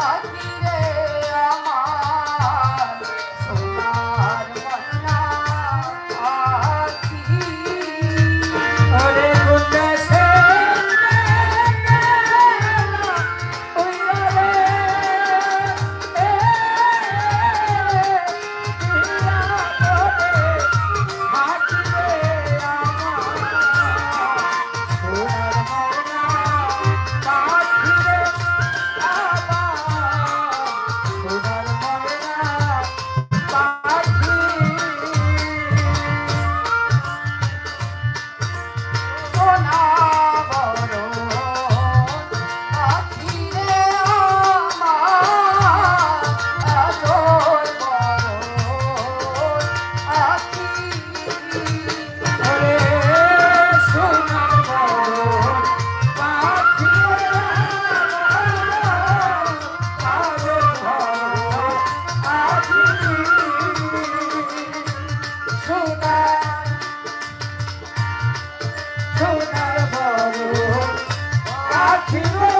ஆகிரே Children!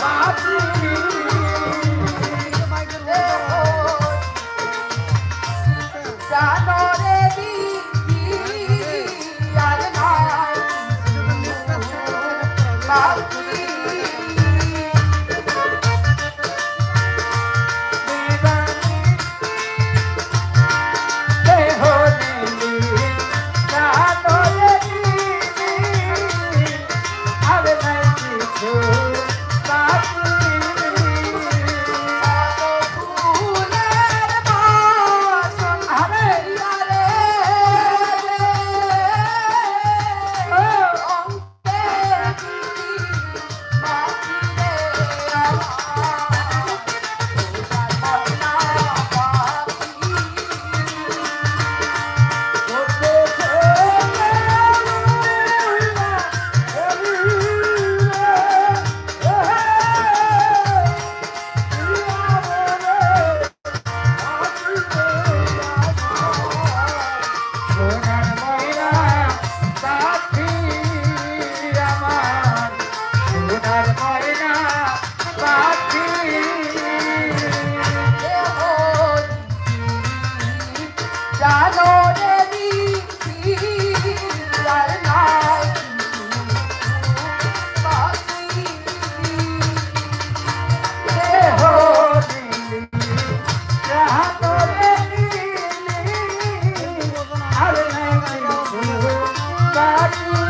Bate. Thank you.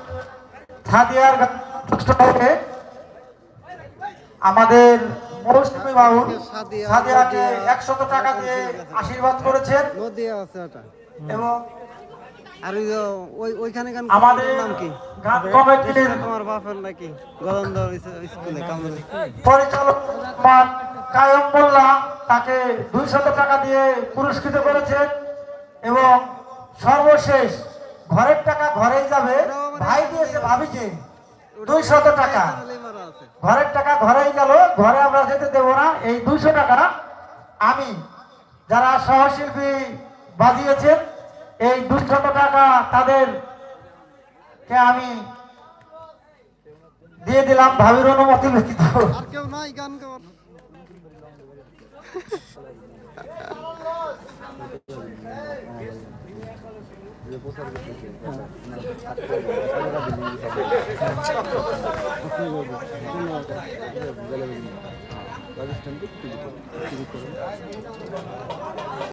গানে সন্তুষ্ট আমাদের মৌসুমী বাবু সাদিয়াকে একশত টাকা দিয়ে আশীর্বাদ করেছেন। এবং আর ওই ওইখানে গান আমাদের নাম কি? গান কমিটির তোমার বাপের নাকি? গদন্দর স্কুলে কামরে পরিচালক মান কায়ম মোল্লা তাকে দুইশত টাকা দিয়ে পুরস্কৃত করেছেন এবং সর্বশেষ ঘরের টাকা ঘরেই যাবে। ভাই দিয়েছে ভাবিকে দুইশত টাকা। মারা আছে ঘরের টাকা ঘরেই গেল ঘরে আমরা যেতে দেব না এই দুইশো টাকা আমি যারা সহশিল্পী বাজিয়েছেন এই দুইশত টাকা তাদের কে আমি দিয়ে দিলাম ভাবির অনুমতি ব্যতীত। নাই গান রাজস্থান